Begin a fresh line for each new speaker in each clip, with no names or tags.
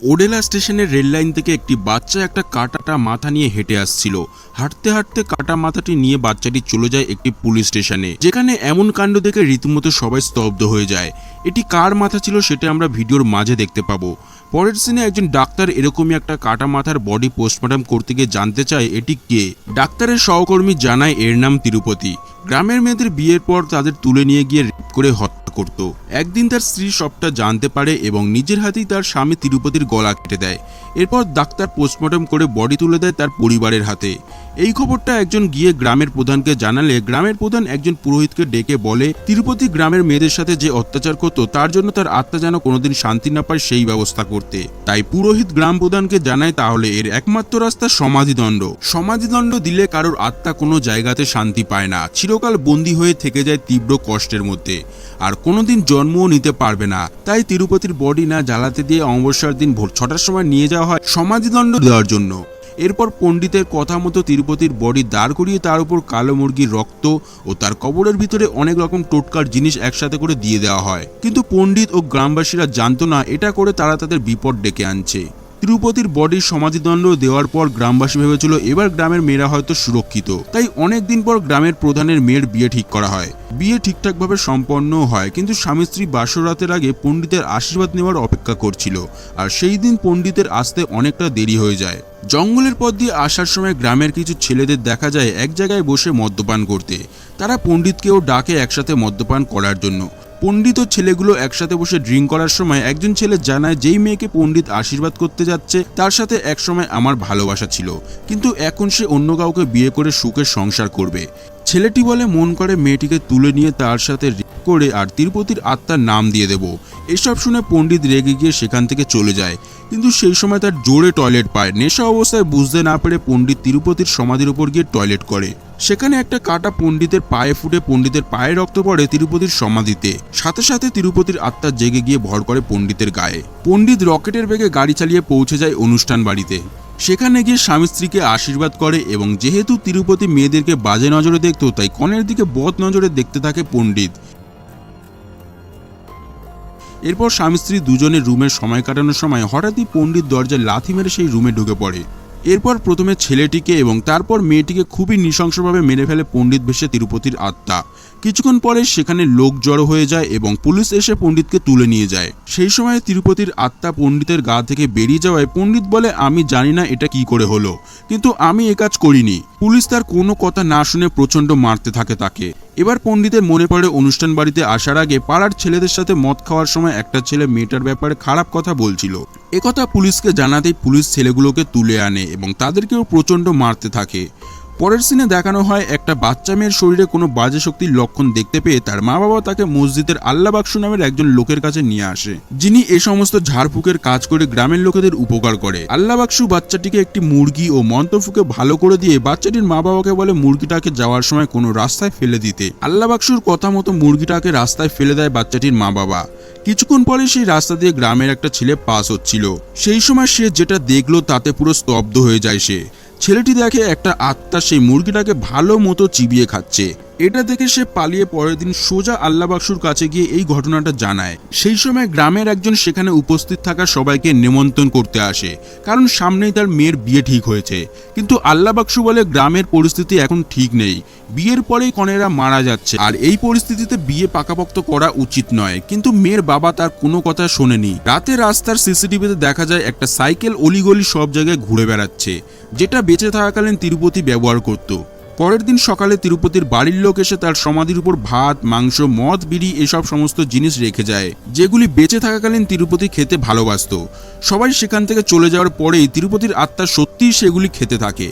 ওডেলা স্টেশনের rail line থেকে একটি বাচ্চা একটা কাটাটা মাথা নিয়ে হেঁটে আসছিল। হাঁটতে হাঁটতে কাটা মাথাটি নিয়ে বাচ্চাটি চলে যায় একটি পুলিশ স্টেশনে, যেখানে এমন কাণ্ড দেখে রীতিমতো সবাই স্তব্ধ হয়ে যায়। এটি কার মাথা ছিল সেটা আমরা ভিডিওর মাঝে দেখতে পাবো। পরের সিনে একজন ডাক্তার এরকমই একটা কাটা মাথার বডি পোস্টমর্টম করতে গিয়ে জানতে চায় এটি কে। ডাক্তারের সহকর্মী জানায় এর নাম তিরুপতি। গ্রামের মেয়েদের বিয়ের পর তাদের তুলে নিয়ে গিয়ে করে হত্যা করত। একদিন তার স্ত্রী সবটা জানতে পারে এবং নিজের হাতেই তার স্বামী তিরুপতির গলা কেটে দেয়। এরপর ডাক্তার পোস্টমর্টম করে বডি তুলে দেয় তার পরিবারের হাতে। এই খবরটা একজন গিয়ে গ্রামের প্রধানকে জানালে, গ্রামের প্রধান একজন পুরোহিতকে ডেকে বলে, তিরুপতি গ্রামের মেয়েদের সাথে যে অত্যাচার করতো, তার জন্য তার আত্মা যেন কোনোদিন শান্তি না পায় সেই ব্যবস্থা করতে। তাই পুরোহিত গ্রাম প্রধানকে জানায়, তাহলে এর একমাত্র রাস্তা সমাধিদণ্ড। সমাধিদণ্ড দিলে কারোর আত্মা কোনো জায়গাতে শান্তি পায় না। চিরকাল বন্দী হয়ে থেকে যায় তীব্র কষ্টের মধ্যে। আর কোনোদিন জন্মও নিতে পারবে না। তাই তিরুপতির বডি না জ্বালাতে দিয়ে অমাবস্যার দিন ভোর ছটার সময় নিয়ে যাওয়া হয় সমাধিদণ্ড দেওয়ার জন্য। এরপর পণ্ডিতের কথা মতো তিরুপতির বডি দাঁড় করিয়ে তার উপর কালো মুরগির রক্ত ও তার কবরের ভিতরে অনেক রকম টোটকার জিনিস একসাথে করে দিয়ে দেওয়া হয়। কিন্তু পণ্ডিত ও গ্রামবাসীরা জানতো না, এটা করে তারা তাদের বিপদ ডেকে আনছে। তিরুপতির বডির সমাধিদণ্ড দেওয়ার পর গ্রামবাসী ভেবেছিল এবার গ্রামের মেয়েরা হয়তো সুরক্ষিত। তাই অনেক দিন পর গ্রামের প্রধানের মেয়ের বিয়ে ঠিক করা হয়। বিয়ে ঠিকঠাকভাবে সম্পন্নও হয়, কিন্তু স্বামী স্ত্রী বাসরাতের আগে পণ্ডিতের আশীর্বাদ নেওয়ার অপেক্ষা করছিল, আর সেই দিন পণ্ডিতের আসতে অনেকটা দেরি হয়ে যায়। জঙ্গলের পথ দিয়ে আসার সময় গ্রামের কিছু ছেলেদের দেখা যায় এক জায়গায় বসে মদ্যপান করতে। তারা পণ্ডিতকেও ডাকে একসাথে মদ্যপান করার জন্য। পণ্ডিত ও ছেলেগুলো একসাথে বসে ড্রিঙ্ক করার সময় একজন ছেলে জানায়, যেই মেয়েকে পণ্ডিত আশীর্বাদ করতে যাচ্ছে, তার সাথে একসময় আমার ভালোবাসা ছিল। কিন্তু এখন সে অন্য কাউকে বিয়ে করে সুখের সংসার করবে। ছেলেটি বলে, মন করে মেয়েটিকে তুলে নিয়ে তার সাথে করে আর তিরুপতির আত্মার নাম দিয়ে দেব। এসব শুনে পণ্ডিত রেগে গিয়ে সেখান থেকে চলে যায়। কিন্তু সেই সময় তার জোরে টয়লেট পায়। নেশা অবস্থায় বুঝতে না পেরে পণ্ডিত তিরুপতির সমাধির উপর গিয়ে টয়লেট করে। সেখানে একটা কাটা পণ্ডিতের পায়ে ফুটে পণ্ডিতের পায়ে রক্ত পড়ে তিরুপতির সমাধিতে। সাথে সাথে তিরুপতির আত্মা জেগে গিয়ে ভর করে পণ্ডিতের গায়ে। পণ্ডিত রকেটের বেগে গাড়ি চালিয়ে পৌঁছে যায় অনুষ্ঠান বাড়িতে। সেখানে গিয়ে স্বামী স্ত্রীকে আশীর্বাদ করে এবং যেহেতু তিরুপতি মেয়েদেরকে বাজে নজরে দেখতো, তাই কনের দিকে বদ নজরে দেখতে থাকে পণ্ডিত। এরপর স্বামী স্ত্রী দুজনের রুমের সময় কাটানোর সময় হঠাৎই পণ্ডিত দরজায় লাথি মেরে সেই রুমে ঢুকে পড়ে। এরপর প্রথমে ছেলেটিকে এবং তারপর মেয়েটিকে খুবই নৃশংসভাবে মেরে ফেলে পণ্ডিত ভেসে তিরুপতির আত্মা। কিছুক্ষণ পরে সেখানে লোক জড়ো হয়ে যায় এবং পুলিশ এসে পণ্ডিতকে তুলে নিয়ে যায়। সেই সময় তিরুপতির আত্মা পণ্ডিতের গা থেকে বেরিয়ে যাওয়ায় পণ্ডিত বলে, আমি জানি না এটা কি করে হলো, কিন্তু আমি এ কাজ করিনি। পুলিশ তার কোনো কথা না শুনে প্রচণ্ড মারতে থাকে তাকে। এবার পণ্ডিতের মনে পড়ে অনুষ্ঠান বাড়িতে আসার আগে পাড়ার ছেলেদের সাথে মদ খাওয়ার সময় একটা ছেলে মেয়েটার ব্যাপারে খারাপ কথা বলছিল। একথা পুলিশকে জানাতেই পুলিশ ছেলেগুলোকে তুলে আনে এবং তাদেরকেও প্রচণ্ড মারতে থাকে। পরের সিনে দেখানো হয় একটা বাচ্চা মেয়ের শরীরে কোনো বাজে শক্তির লক্ষণ দেখতে পেয়ে তার মা বাবা তাকে মসজিদের আল্লাহ বাক্সু নামের একজন লোকের কাছে নিয়ে আসে, যিনি এ সমস্ত ঝাড়ফুকের কাজ করে গ্রামের লোকেদের উপকার করে। আল্লাহ বাক্সু বাচ্চাটিকে একটি মুরগি ও মন্ত্রফুকে ভালো করে দিয়ে বাচ্চাটির মা বাবাকে বলে মুরগিটাকে যাওয়ার সময় কোনো রাস্তায় ফেলে দিতে। আল্লাহ বাক্সুর কথা মতো মুরগিটাকে রাস্তায় ফেলে দেয় বাচ্চাটির মা বাবা। কিছুক্ষণ পরে সেই রাস্তা দিয়ে গ্রামের একটা ছেলে পাস হচ্ছিল। সেই সময় সে যেটা দেখল তাতে পুরো স্তব্ধ হয়ে যায় সে। ছেলেটি দেখে একটা আত্মা সেই মুরগিটাকে ভালো মতো চিবিয়ে খাচ্ছে। এটা দেখে সে পালিয়ে পরের দিন সোজা আল্লাহ বাক্সুর কাছে গিয়ে এই ঘটনাটা জানায়। সেই সময় গ্রামের একজন সেখানে উপস্থিত থাকা সবাইকে নিমন্ত্রণ করতে আসে, কারণ সামনেই তার মেয়ের বিয়ে ঠিক হয়েছে। কিন্তু আল্লাহ বাক্সু বলে গ্রামের পরিস্থিতি এখন ঠিক নেই। বিয়ের পরেই কনেরা মারা যাচ্ছে। আর এই পরিস্থিতিতে বিয়ে পাকাপোক্ত করা উচিত নয়। কিন্তু মেয়ের বাবা তার কোনো কথা শোনেনি। রাতে রাস্তার সিসিটিভিতে দেখা যায় একটা সাইকেল অলিগলি সব জায়গায় ঘুরে বেড়াচ্ছে, যেটা বেঁচে থাকাকালীন তিরুপতি ব্যবহার করত। পরের দিন সকালে তিরুপতির বাড়ির লোক এসে তার সমাধির উপর ভাত, মাংস, মদ, বিড়ি এসব সমস্ত জিনিস রেখে যায়, যেগুলি বেঁচে থাকাকালীন তিরুপতি খেতে ভালোবাসতো। সবাই সেখান থেকে চলে যাওয়ার পরেই তিরুপতির আত্মা সত্যিই সেগুলি খেতে থাকে।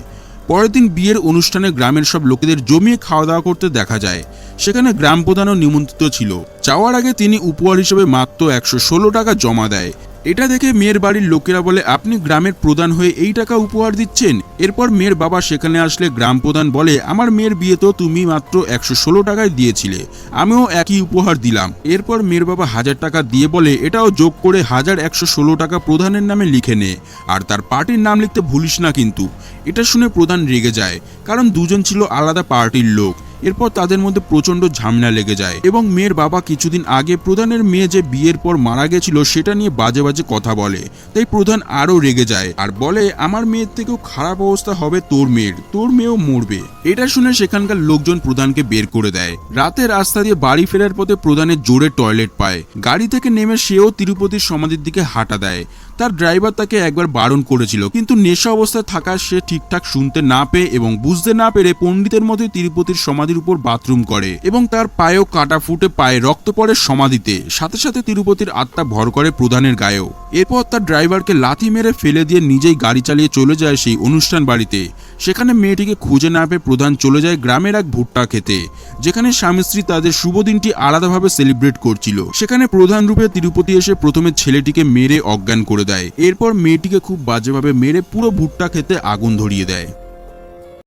পরের দিন বিয়ের অনুষ্ঠানে গ্রামের সব লোকেদের জমিয়ে খাওয়া দাওয়া করতে দেখা যায়। সেখানে গ্রাম প্রধানও নিমন্ত্রিত ছিল। যাওয়ার আগে তিনি উপহার হিসেবে মাত্র একশো ষোলো টাকা জমা দেয়। এটা দেখে মেয়ের বাড়ির লোকেরা বলে, আপনি গ্রামের প্রধান হয়ে এই টাকা উপহার দিচ্ছেন? এরপর মেয়ের বাবা সেখানে আসলে গ্রাম প্রধান বলে, আমার মেয়ের বিয়ে তো তুমি মাত্র একশো ষোলো টাকায় দিয়েছিলে, আমিও একই উপহার দিলাম। এরপর মেয়ের বাবা হাজার টাকা দিয়ে বলে, এটাও যোগ করে হাজার একশো ষোলো টাকা প্রধানের নামে লিখে নে, আর তার পার্টির নাম লিখতে ভুলিস না কিন্তু। এটা শুনে প্রধান রেগে যায়, কারণ দুজন ছিল আলাদা পার্টির লোক। এরপর তাদের মধ্যে প্রচণ্ড ঝামেলা লেগে যায় এবং মেয়ের বাবা কিছুদিন আগে প্রধানের মেয়ে যে বিয়ের পর মারা গেছিল সেটা নিয়ে বাজে বাজে কথা বলে। তাই প্রধান আরও রেগে যায় আর বলে, আমার মেয়ের থেকেও খারাপ অবস্থা হবে তোর মেয়ের। তোর মেয়েও মরবে। এটা শুনে সেখানকার লোকজন প্রধানকে বের করে দেয়। রাতে রাস্তা দিয়ে বাড়ি ফেরার পথে প্রধানের জোরে টয়লেট পায়। গাড়ি থেকে নেমে সেও তিরুপতির সমাধির দিকে হাঁটা দেয়। তার ড্রাইভার তাকে একবার বারণ করেছিল, কিন্তু নেশা অবস্থায় থাকা সে ঠিকঠাক শুনতে না পেয়ে এবং বুঝতে না পেরে পণ্ডিতের মতোই তিরুপতির সমাধির উপর বাথরুম করে এবং তার পায়েও কাটা ফুটে পায়ে রক্ত পড়ে সমাধিতে। সাথে সাথে তিরুপতির আত্মা ভর করে প্রধানের গায়েও। এরপর তার ড্রাইভারকে লাথি মেরে ফেলে দিয়ে নিজেই গাড়ি চালিয়ে চলে যায় সেই অনুষ্ঠান বাড়িতে। সেখানে মেয়েটিকে খুঁজে না পেয়ে প্রধান চলে যায় গ্রামের এক ভুট্টা খেতে, যেখানে স্বামী স্ত্রী তাদের শুভ দিনটি আলাদাভাবে সেলিব্রেট করছিল। সেখানে প্রধান রূপে তিরুপতি এসে প্রথমে ছেলেটিকে মেরে অজ্ঞান করে দেয়। এরপর মেয়েটিকে খুব বাজেভাবে মেরে পুরো ভুট্টা খেতে আগুন ধরিয়ে দেয়।